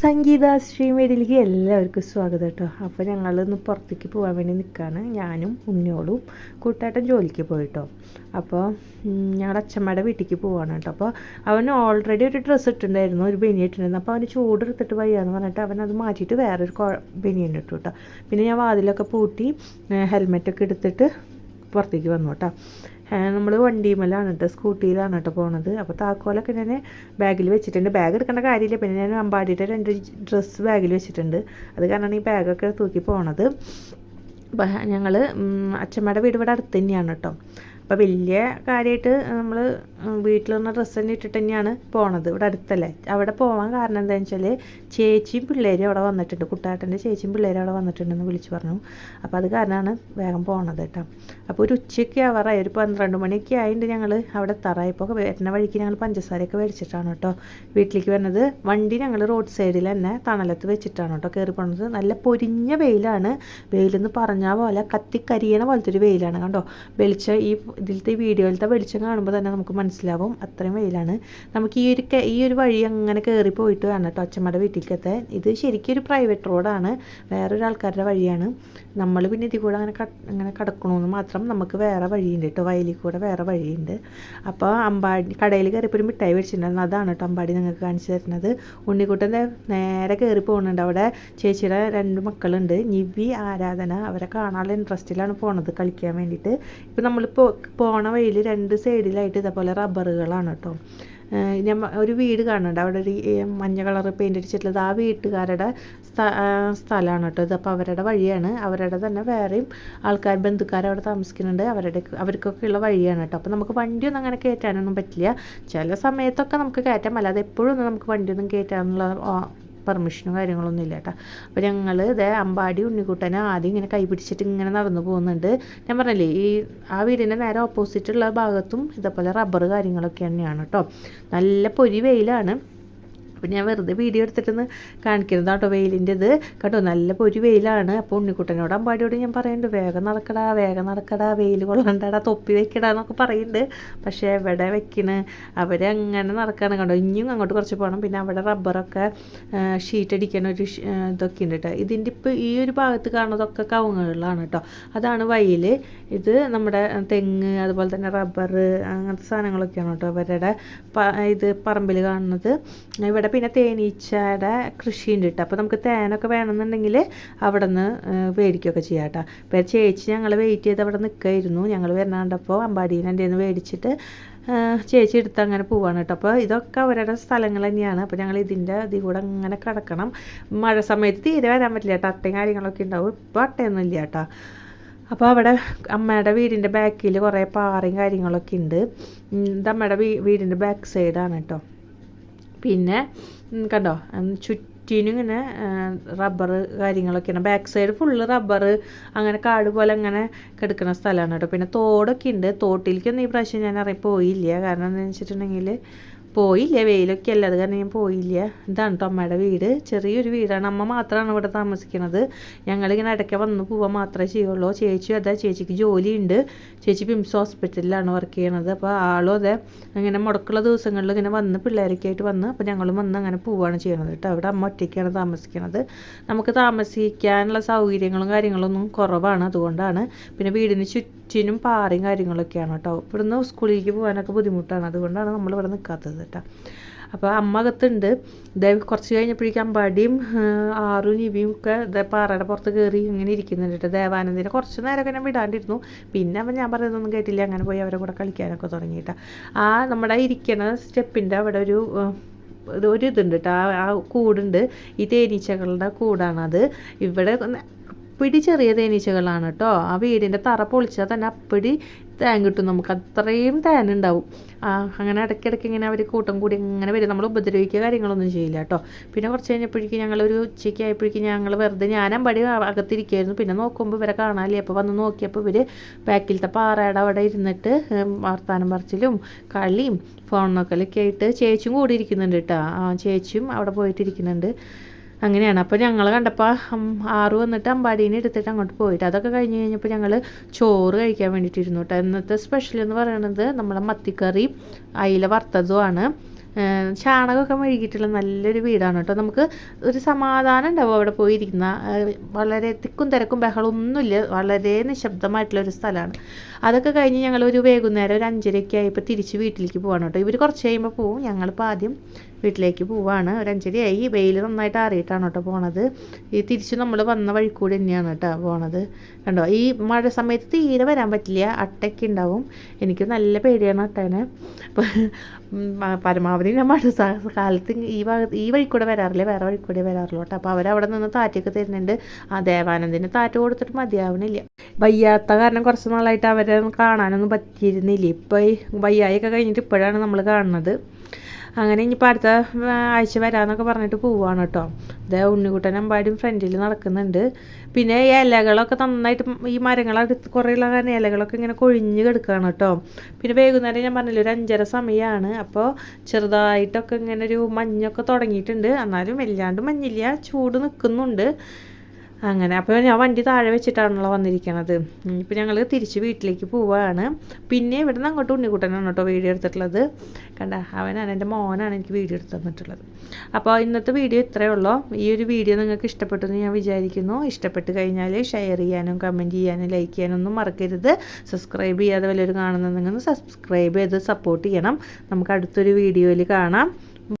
സംഗീത ശ്രീമേരിയിലേക്ക് എല്ലാവർക്കും സ്വാഗതം കേട്ടോ. അപ്പോൾ ഞങ്ങളൊന്ന് പുറത്തേക്ക് പോകാൻ വേണ്ടി നിൽക്കുകയാണ് ഞാനും ഉണ്ണിയോളും കൂട്ടായിട്ട് ജോലിക്ക് പോയിട്ടോ. അപ്പോൾ ഞങ്ങളുടെ അച്ഛമ്മയുടെ വീട്ടിലേക്ക് പോവാണ് കേട്ടോ. അപ്പോൾ അവന് ഓൾറെഡി ഒരു ഡ്രസ്സ് ഇട്ടിട്ടുണ്ടായിരുന്നു ഒരു ബനിയൻ ഇട്ടിട്ടുണ്ടായിരുന്നു. അപ്പോൾ അവന് ചൂട് എടുത്തിട്ട് വയ്യാന്ന് പറഞ്ഞിട്ട് അവൻ അത് മാറ്റിയിട്ട് വേറൊരു ബനിയൻ ഇട്ടു കേട്ടോ. പിന്നെ ഞാൻ വാതിലൊക്കെ പൂട്ടി ഹെൽമെറ്റൊക്കെ എടുത്തിട്ട് പുറത്തേക്ക് വന്നു കേട്ടോ. നമ്മൾ വണ്ടിമേലാണ് കേട്ടോ സ്കൂട്ടിയിലാണ് കേട്ടോ പോണത്. അപ്പോൾ താക്കോലൊക്കെ ഞാൻ ബാഗിൽ വെച്ചിട്ടുണ്ട്. ബാഗ് എടുക്കേണ്ട കാര്യമില്ല. പിന്നെ ഞാൻ അമ്പാടിയുടെ രണ്ട് ഡ്രസ്സ് ബാഗിൽ വെച്ചിട്ടുണ്ട്. അത് കാരണമാണ് ഈ ബാഗൊക്കെ തൂക്കി പോണത്. ഞങ്ങൾ അച്ഛമ്മയുടെ വീട് ഇവിടെ അടുത്ത് തന്നെയാണ് കേട്ടോ അപ്പോൾ വലിയ കാര്യമായിട്ട് നമ്മൾ വീട്ടിൽ നിന്ന് ഡ്രസ്സ് തന്നെ ഇട്ടിട്ട് തന്നെയാണ് പോണത്. ഇവിടെ അടുത്തല്ലേ. അവിടെ പോകാൻ കാരണം എന്താണെന്ന് വെച്ചാൽ ചേച്ചിയും പിള്ളേരും അവിടെ വന്നിട്ടുണ്ട്. കുട്ടാട്ടന്റെ ചേച്ചിയും പിള്ളേരും അവിടെ വന്നിട്ടുണ്ടെന്ന് വിളിച്ചു പറഞ്ഞു. അപ്പോൾ അത് കാരണമാണ് വേഗം പോണത് കേട്ടോ. അപ്പോൾ ഒരു ഉച്ചയ്ക്ക് ആവാറായി. ഒരു പന്ത്രണ്ട് മണിയൊക്കെ ആയിട്ട് ഞങ്ങൾ അവിടെ എത്താറായി. ഇപ്പോൾ വരുന്ന വഴിക്ക് ഞങ്ങൾ പഞ്ചസാരയൊക്കെ മേടിച്ചിട്ടാണ് കേട്ടോ വീട്ടിലേക്ക് വരുന്നത്. വണ്ടി ഞങ്ങൾ റോഡ് സൈഡിൽ തന്നെ തണലത്ത് വെച്ചിട്ടാണ് കേട്ടോ കയറി പോണത്. നല്ല പൊരിഞ്ഞ വെയിലാണ്. വെയിലെന്ന് പറഞ്ഞ പോലെ കത്തിക്കരിയണ പോലത്തെ ഒരു വെയിലാണ് കണ്ടോ. വെളിച്ചം ഈ ഇതിലത്തെ വീഡിയോയിലത്തെ വെളിച്ചം കാണുമ്പോൾ തന്നെ നമുക്ക് മനസ്സിലാവും അത്രയും വെയിലാണ്. നമുക്ക് ഈ ഒരു ഈ ഒരു വഴി അങ്ങനെ കയറി പോയിട്ട് വേണം കേട്ടോ അച്ഛമ്മയുടെ വീട്ടിലേക്കത്തെ ഇത് ശരിക്കും ഒരു പ്രൈവറ്റ് റോഡാണ് വേറൊരു ആൾക്കാരുടെ വഴിയാണ്. നമ്മൾ പിന്നെ ഇതിൽ കൂടെ അങ്ങനെ അങ്ങനെ കടക്കണമെന്ന് മാത്രം നമുക്ക് വേറെ വഴിയുണ്ട് കേട്ടോ വയലിൽ കൂടെ വേറെ വഴിയുണ്ട്. അപ്പോൾ അമ്പാടി കടയിൽ കയറിയപ്പോൾ ഒരു മിഠായി മേടിച്ചിട്ടുണ്ടായിരുന്നു. അതാണ് കേട്ടോ അമ്പാടി നിങ്ങൾക്ക് കാണിച്ചു തരുന്നത്. ഉണ്ണിക്കുട്ടൻ നേരെ കയറി പോകുന്നുണ്ട് അവിടെ ചേച്ചിയുടെ രണ്ട് മക്കളുണ്ട്. നിവി ആരാധന അവരെ കാണാനുള്ള ഇൻട്രസ്റ്റിലാണ് പോണത് കളിക്കാൻ വേണ്ടിയിട്ട്. ഇപ്പം നമ്മളിപ്പോൾ പോണ വഴിയിൽ രണ്ട് സൈഡിലായിട്ട് ഇതേപോലെ റബ്ബറുകളാണ് കേട്ടോ. ഞാൻ ഒരു വീട് കാണുന്നുണ്ട്. അവിടെ ഒരു മഞ്ഞ കളർ പെയിന്റ് അടിച്ചിട്ടുള്ളത് ആ വീട്ടുകാരുടെ സ്ഥലമാണ് കേട്ടോ ഇതപ്പോൾ അവരുടെ വഴിയാണ്. അവരുടെ തന്നെ വേറെയും ആൾക്കാർ ബന്ധുക്കാർ അവിടെ താമസിക്കുന്നുണ്ട്. അവരുടെ അവർക്കൊക്കെ ഉള്ള വഴിയാണ് കേട്ടോ. അപ്പോൾ നമുക്ക് വണ്ടിയൊന്നും അങ്ങനെ കയറ്റാനൊന്നും പറ്റില്ല. ചില സമയത്തൊക്കെ നമുക്ക് കയറ്റാൻ അല്ലാതെ എപ്പോഴും ഒന്നും നമുക്ക് വണ്ടിയൊന്നും കയറ്റാനുള്ള പെർമിഷനും കാര്യങ്ങളൊന്നും ഇല്ല കേട്ടോ അപ്പോൾ ഞങ്ങൾ ഇതേ അമ്പാടി ഉണ്ണിക്കുട്ടനെ ആദ്യം ഇങ്ങനെ കൈ പിടിച്ചിട്ട് ഇങ്ങനെ നടന്നു പോകുന്നുണ്ട്. ഞാൻ പറഞ്ഞില്ലേ ഈ ആ വീടിന്റെ നേരെ ഓപ്പോസിറ്റുള്ള ഭാഗത്തും ഇതേപോലെ റബ്ബർ കാര്യങ്ങളൊക്കെ തന്നെയാണ് കേട്ടോ നല്ല പൊരി വെയിലാണ്. അപ്പോൾ ഞാൻ വെറുതെ വീഡിയോ എടുത്തിട്ടൊന്ന് കാണിക്കരുത് കേട്ടോ വെയിലിന്റെ ഇത് കേട്ടോ നല്ല പൊരി വെയിലാണ്. അപ്പോൾ ഉണ്ണിക്കുട്ടനോട് അമ്പാടിയോട് ഞാൻ പറയുന്നുണ്ട് വേഗം നടക്കടാ വേഗം നടക്കടാ വെയിൽ കൊള്ളണ്ടടാ തൊപ്പി വെക്കടാ എന്നൊക്കെ പറയുന്നുണ്ട് പക്ഷേ എവിടെ വെക്കണ്? അവരങ്ങനെ നടക്കാണ് കണ്ടോ. ഇനിയും അങ്ങോട്ട് കുറച്ച് പോകണം പിന്നെ അവിടെ റബ്ബറൊക്കെ ഷീറ്റ് അടിക്കണ ഒരു ഇതൊക്കെ ഉണ്ട് കേട്ടോ. ഇതിന്റെ ഇപ്പോൾ ഈ ഒരു ഭാഗത്ത് കാണുന്നതൊക്കെ കവുങ്ങുകളാണ് കേട്ടോ. അതാണ് വയൽ ഇത് നമ്മുടെ തെങ്ങ് അതുപോലെ തന്നെ റബ്ബർ അങ്ങനത്തെ സാധനങ്ങളൊക്കെയാണ് കേട്ടോ അവരുടെ ഇത് പറമ്പിൽ കാണുന്നത്. ഇവിടെ അവിടെ പിന്നെ തേനീച്ചയുടെ കൃഷിയുണ്ട് കേട്ടോ. അപ്പോൾ നമുക്ക് തേനൊക്കെ വേണമെന്നുണ്ടെങ്കിൽ അവിടെ നിന്ന് മേടിക്കുകയൊക്കെ ചെയ്യാം കേട്ടോ. അപ്പോൾ ചേച്ചി ഞങ്ങൾ വെയിറ്റ് ചെയ്ത് അവിടെ നിൽക്കായിരുന്നു ഞങ്ങൾ വരണാണ്ടപ്പോൾ അമ്പാടീനെ എന്റെ നിന്ന് മേടിച്ചിട്ട് ചേച്ചി എടുത്ത് അങ്ങനെ പോവാണ് കേട്ടോ. അപ്പോൾ ഇതൊക്കെ അവരുടെ സ്ഥലങ്ങൾ തന്നെയാണ്. അപ്പോൾ ഞങ്ങൾ ഇതിന്റെ ഇതിൽ കൂടെ അങ്ങനെ കിടക്കണം. മഴ സമയത്ത് തീരെ വരാൻ പറ്റില്ല കേട്ടോ. അട്ടയും കാര്യങ്ങളൊക്കെ ഉണ്ടാവും. ഇപ്പോൾ അട്ടയൊന്നും ഇല്ല കേട്ടോ. അപ്പോൾ അവിടെ അമ്മയുടെ വീടിന്റെ ബാക്കിൽ കുറേ പാറയും കാര്യങ്ങളൊക്കെ ഉണ്ട്. ഇത് അമ്മയുടെ വീടിന്റെ ബാക്ക് സൈഡാണ് കേട്ടോ. പിന്നെ കണ്ടോ? ചുറ്റിനും ഇങ്ങനെ റബ്ബർ കാര്യങ്ങളൊക്കെയാണ്. ബാക്ക് സൈഡ് ഫുള്ള് റബ്ബർ അങ്ങനെ കാട് പോലെ അങ്ങനെ കിടക്കുന്ന സ്ഥലമാണ് കേട്ടോ. പിന്നെ തോടൊക്കെ ഉണ്ട്. തോട്ടിലേക്കൊന്നും ഈ പ്രാവശ്യം ഞാൻ അറിയാൻ പോയില്ല. കാരണം എന്താണെന്ന് വെച്ചിട്ടുണ്ടെങ്കിൽ പോയില്ല. വെയിലൊക്കെ അല്ല. അത് കാരണം ഞാൻ പോയില്ല. ഇതാണ് കേട്ടോ അമ്മയുടെ വീട്. ചെറിയൊരു വീടാണ്. അമ്മ മാത്രമാണ് ഇവിടെ താമസിക്കുന്നത് ഞങ്ങളിങ്ങനെ ഇടയ്ക്ക് വന്ന് പോവാൻ മാത്രമേ ചെയ്യുള്ളൂ. ചേച്ചി അതെ ചേച്ചിക്ക് ജോലിയുണ്ട്. ചേച്ചി പിംസ് ഹോസ്പിറ്റലിലാണ് വർക്ക് ചെയ്യണത്. അപ്പോൾ ആളും അതെ ഇങ്ങനെ മുടക്കുള്ള ദിവസങ്ങളിൽ ഇങ്ങനെ വന്ന് പിള്ളേരൊക്കെ ആയിട്ട് വന്ന് അപ്പോൾ ഞങ്ങളും വന്ന് അങ്ങനെ പോവുകയാണ് ചെയ്യണത് കേട്ടോ അവിടെ അമ്മ ഒറ്റയ്ക്കാണ് താമസിക്കുന്നത് നമുക്ക് താമസിക്കാനുള്ള സൗകര്യങ്ങളും കാര്യങ്ങളൊന്നും കുറവാണ് അതുകൊണ്ടാണ്. പിന്നെ വീടിന് ചുറ്റിനും പാറയും കാര്യങ്ങളൊക്കെയാണ് കേട്ടോ. ഇവിടുന്ന് സ്കൂളിലേക്ക് പോകാനൊക്കെ ബുദ്ധിമുട്ടാണ്. അതുകൊണ്ടാണ് നമ്മൾ ഇവിടെ നിൽക്കാത്തത് കേട്ടോ. അപ്പോൾ അമ്മ അകത്തുണ്ട്. ഇതേ കുറച്ച് കഴിഞ്ഞപ്പോഴേക്കും അമ്പാടിയും ആറും നിവിയും ഒക്കെ പാറയുടെ പുറത്ത് കയറി ഇങ്ങനെ ഇരിക്കുന്നുണ്ട് കേട്ടോ. ദേവാനന്ദിനെ കുറച്ച് നേരമൊക്കെ ഞാൻ വിടാണ്ടിരുന്നു. പിന്നെ അവൻ ഞാൻ പറയുന്നൊന്നും കേട്ടില്ല. അങ്ങനെ പോയി അവരെ കൂടെ കളിക്കാനൊക്കെ തുടങ്ങിയിട്ടാണ് ആ നമ്മുടെ ഇരിക്കണ സ്റ്റെപ്പിന്റെ അവിടെ ഒരു ഒരു ഇതുണ്ട് കേട്ടോ ആ കൂടുണ്ട്. ഈ തേനീച്ചകളുടെ കൂടാണത്. ഇവിടെ അപ്പിടി ചെറിയ തേനീച്ചകളാണ് കേട്ടോ ആ വീടിന്റെ തറ പൊളിച്ചാൽ തന്നെ അപ്പിടി തേൻ കിട്ടും. നമുക്ക് അത്രയും തേൻ ഉണ്ടാവും അങ്ങനെ ഇടയ്ക്കിടയ്ക്ക് ഇങ്ങനെ അവർ കൂട്ടം കൂടി ഇങ്ങനെ വരും. നമ്മൾ ഉപദ്രവിക്കുക കാര്യങ്ങളൊന്നും ചെയ്യില്ല കേട്ടോ. പിന്നെ കുറച്ച് കഴിഞ്ഞപ്പോഴേക്കും ഞങ്ങളൊരു ഉച്ചയ്ക്ക് ആയപ്പോഴേക്കും ഞങ്ങൾ വെറുതെ ഞാനും പടി അകത്തിരിക്കുകയായിരുന്നു പിന്നെ നോക്കുമ്പോൾ ഇവരെ കാണാനില്ലേ? അപ്പോൾ വന്ന് നോക്കിയപ്പോൾ ഇവർ ബാക്കിലത്തെ പാറയുടെ അവിടെ ഇരുന്നിട്ട് വർത്താനം പറച്ചിലും കളിയും ഫോൺ നോക്കലൊക്കെ ആയിട്ട് ചേച്ചിയും കൂടി ഇരിക്കുന്നുണ്ട് കേട്ടോ. ആ ചേച്ചിയും അവിടെ പോയിട്ടിരിക്കുന്നുണ്ട്. അങ്ങനെയാണ്. അപ്പോൾ ഞങ്ങൾ കണ്ടപ്പോൾ ആറ് വന്നിട്ട് അമ്പാടീനെ എടുത്തിട്ട് അങ്ങോട്ട് പോയിട്ട് അതൊക്കെ കഴിഞ്ഞ് കഴിഞ്ഞപ്പോൾ ഞങ്ങൾ ചോറ് കഴിക്കാൻ വേണ്ടിയിട്ടിരുന്നു കേട്ടോ ഇന്നത്തെ സ്പെഷ്യൽ എന്ന് പറയുന്നത് നമ്മളെ മത്തിക്കറി അയില വറുത്തതുമാണ് ചാണകമൊക്കെ മെഴുകിയിട്ടുള്ള നല്ലൊരു വീടാണ് കേട്ടോ. നമുക്ക് ഒരു സമാധാനം ഉണ്ടാവും അവിടെ പോയിരിക്കുന്ന. വളരെ തിക്കും തിരക്കും ബഹളമൊന്നുമില്ല വളരെ നിശബ്ദമായിട്ടുള്ള ഒരു സ്ഥലമാണ്. അതൊക്കെ കഴിഞ്ഞ് ഞങ്ങൾ ഒരു വൈകുന്നേരം ഒരു അഞ്ചരയൊക്കെ ആയപ്പോൾ തിരിച്ച് വീട്ടിലേക്ക് പോവാണ് കേട്ടോ. ഇവർ കുറച്ച് കഴിയുമ്പോൾ പോവും. ഞങ്ങളിപ്പോൾ ആദ്യം വീട്ടിലേക്ക് പോവാണ്. ഒരു അഞ്ചരയായി. വെയിൽ നന്നായിട്ട് അറിയിട്ടാണ് കേട്ടോ പോണത്. ഈ തിരിച്ച് നമ്മൾ വന്ന വഴിക്കൂടെ തന്നെയാണ് കേട്ടോ പോണത്. കണ്ടോ? ഈ മഴ സമയത്ത് തീരെ വരാൻ പറ്റില്ല. അട്ടയ്ക്ക് ഉണ്ടാവും. എനിക്ക് നല്ല പേടിയാണ് അട്ടേനെ. പരമാവധി ഞാൻ മഴ കാലത്ത് ഈ ഭാഗ ഈ വഴിക്കൂടെ വരാറില്ല? വേറെ വഴിക്കൂടെ വരാറുള്ളൂ കേട്ടോ അപ്പോൾ അവരവിടെ നിന്ന് താറ്റൊക്കെ തരുന്നുണ്ട്. ആ ദേവാനന്ദിന് താറ്റ കൊടുത്തിട്ട് മതിയാവണില്ല. വയ്യാത്ത കാരണം കുറച്ച് നാളായിട്ട് അവരെ കാണാനൊന്നും പറ്റിയിരുന്നില്ല. ഇപ്പോൾ വയ്യായൊക്കെ കഴിഞ്ഞിട്ട് ഇപ്പോഴാണ് നമ്മൾ കാണുന്നത്. അങ്ങനെ ഇനിയിപ്പോൾ അടുത്ത ആഴ്ച വരാമെന്നൊക്കെ പറഞ്ഞിട്ട് പോവുകയാണ് കേട്ടോ. ഇതേ ഉണ്ണിക്കുട്ടൻ അമ്പാടും ഫ്രണ്ടിൽ നടക്കുന്നുണ്ട്. പിന്നെ ഈ ഇലകളൊക്കെ നന്നായിട്ട് ഈ മരങ്ങളടുത്ത് കുറേയുള്ള കാരണം ഇലകളൊക്കെ ഇങ്ങനെ കൊഴിഞ്ഞ് കിടക്കുകയാണ് കേട്ടോ. പിന്നെ വൈകുന്നേരം ഞാൻ പറഞ്ഞില്ല ഒരു അഞ്ചര സമയമാണ് അപ്പോൾ ചെറുതായിട്ടൊക്കെ ഇങ്ങനെ ഒരു മഞ്ഞൊക്കെ തുടങ്ങിയിട്ടുണ്ട്. എന്നാലും വല്ലാണ്ട് മഞ്ഞില്ല ചൂട് നിൽക്കുന്നുണ്ട് അങ്ങനെ. അപ്പോൾ ഞാൻ വണ്ടി താഴെ വെച്ചിട്ടാണല്ലോ വന്നിരിക്കണത്. ഇപ്പോൾ ഞങ്ങൾ തിരിച്ച് വീട്ടിലേക്ക് പോവുകയാണ് പിന്നെ ഇവിടെ നിന്ന് അങ്ങോട്ട് ഉണ്ണിക്കുട്ടനാണ് കേട്ടോ വീഡിയോ എടുത്തിട്ടുള്ളത്. കണ്ട അവനാണ് എന്റെ മോനാണ് എനിക്ക് വീഡിയോ എടുത്തു തന്നിട്ടുള്ളത്. അപ്പോൾ ഇന്നത്തെ വീഡിയോ ഇത്രയേ ഉള്ളൂ. ഈ ഒരു വീഡിയോ നിങ്ങൾക്ക് ഇഷ്ടപ്പെട്ടു എന്ന് ഞാൻ വിചാരിക്കുന്നു. ഇഷ്ടപ്പെട്ട് കഴിഞ്ഞാൽ ഷെയർ ചെയ്യാനും കമന്റ് ചെയ്യാനും ലൈക്ക് ചെയ്യാനൊന്നും മറക്കരുത്. സബ്സ്ക്രൈബ് ചെയ്യാതെ വല്ലവരും കാണുന്നുണ്ടെങ്കിൽ സബ്സ്ക്രൈബ് ചെയ്ത് സപ്പോർട്ട് ചെയ്യണം. നമുക്ക് അടുത്തൊരു വീഡിയോയിൽ കാണാം.